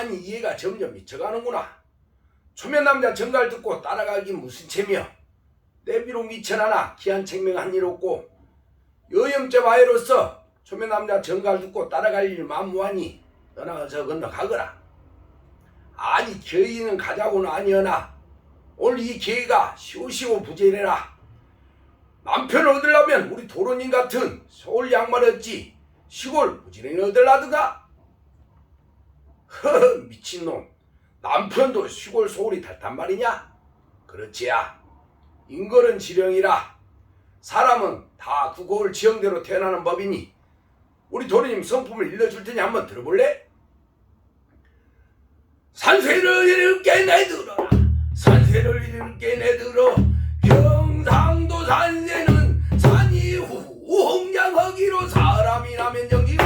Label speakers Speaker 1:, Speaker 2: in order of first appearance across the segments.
Speaker 1: 아니 이해가 점점 미쳐가는구나. 초면 남자 정갈 듣고 따라가기 무슨 재미여. 내비로 미천하나 기한 책명한 일 없고 여염죄 와이로서 초면 남자 정갈 듣고 따라갈 일 만무하니 너나 어서 건너가거라. 아니 겨이는 가자고는 아니어나 오늘 이 기회가 시오시오 부재래라. 남편 얻으려면 우리 도로님 같은 서울 양말 얻지 시골 부지런히 얻으려든가. 허 미친놈 남편도 시골 소울이 탈단 말이냐? 그렇지야. 인걸은 지령이라 사람은 다 구고을 지형대로 태어나는 법이니 우리 도련님 성품을 일러줄 테니 한번 들어볼래? 산세를 이렇게 내들어라 산세를 이렇게 내들어 경상도 산세는 산이 후홍장허기로 사람이 나면 정기 있고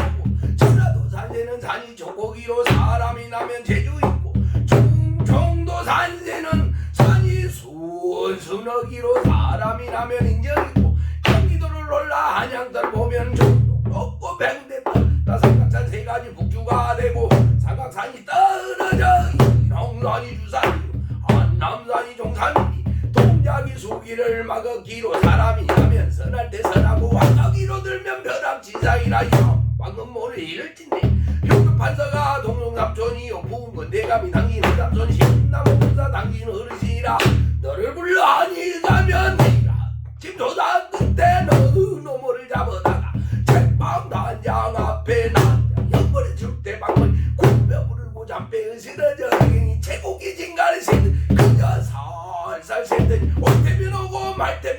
Speaker 1: 전라도 산세는 산이 조고기로 사 람이 나면 제주 있고 충청도 산세는 산이 순순하기로 사람이 나면 인정 있고 경기도를 올라 한양들 보면 종로 없고 백운대 다 삼각산 세 가지 북주가 되고 삼각산이 떨어져 이농산이 주산이고 안남산이 종산이니 동작이 수기를 막았기로 사람이 하면 선할 때 선하고 왕가기로 들면 벼락지상이라 요 방금 모를 잃을진데 내감이 당긴 삼손이 신나무 군사 당긴 어르시라. 너를 불러 아니라면 니라 짐도 닿는데 너의 노모를 잡아다가 책방 단장 앞에 난장 영벌이 줄때 방울 굽며 부르고 잠배의 시러져 이 최고기 진가를 신 그녀 살살 샌더니 올 때면 오고 말 때